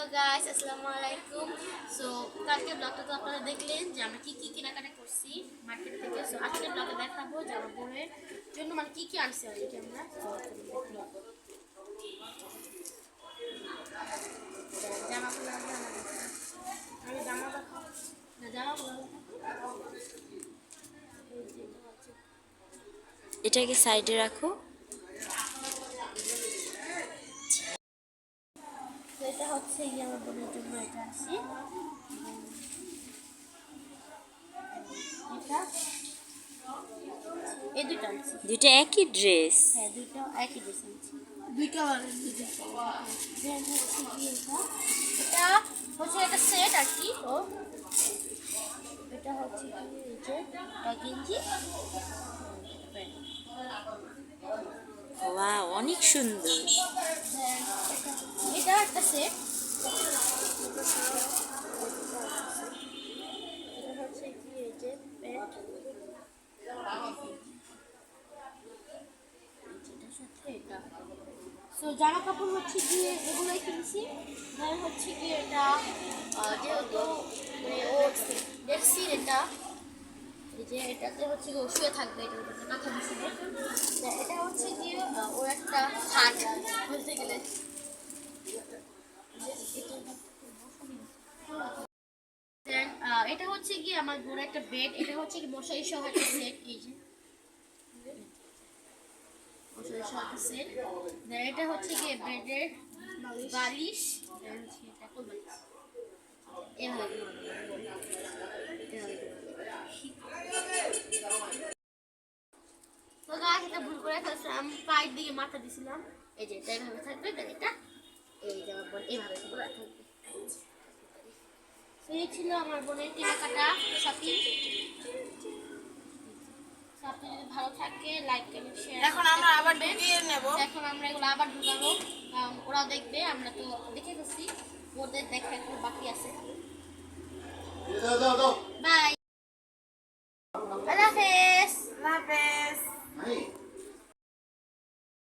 Hello guys আসসালামু আলাইকুম so কালকে ব্লগটা তো আপনারা দেখলেন যে আমরা কি কি কেনাকাটা করছি মার্কেট থেকে। সো আজকে ব্লগে দেখাবো যে আমার জন্য মানে কি কি আনছি আর কি আমরা। জামাগুলো আমি জামা দেখাও না এটাকে সাইডে রাখো। এটা হচ্ছে গিয়ে আমার বোনের জন্য এটা আনছি। এটা। এই দুটো আনছি। দুইটা একই ড্রেস? হ্যাঁ দুটো একই ড্রেস আনছি। দুই দেন হচ্ছে গিয়ে এটা। এটা হচ্ছে একটা সেট আর কি ও এটা হচ্ছে এই যে গেঞ্জি। ওয়া অনেক সুন্দর। এটা সো জামা কাপড় হচ্ছে গিয়ে এগুলোই কিনছি। দেন হচ্ছে গিয়ে এটা যেহেতু মানে ও দেখছি এটা। এই যে এটাতে হচ্ছে গিয়ে শুয়ে থাকবে এটা মাথা এটা হচ্ছে গিয়ে ওর একটা এটা হচ্ছে গিয়ে আমার বড় একটা বেড এটা হচ্ছে কি মশারি সহ একটা সেট এই যে। মশারি সহ একটা সেট এটা হচ্ছে গিয়ে বেডের বালিশ। তো গাছ এটা ভুল করে ফেলছে পায়ের দিকে মাথা দিছিলাম। এই যে এটা এভাবে থাকবে এটা এই ছিল আমার বোনের কেনাকাটা শপিং আপনি যদি ভালো থাকে লাইক কমেন্ট শেয়ার এখন আমরা আবার ঢুকিয়ে নেব। এখন আমরা এগুলো আবার ঢুকাবো। ওরা দেখবে আমরা তো দেখে গেছি ওদের দেখা একটু বাকি আছে। দাও দাও দাও।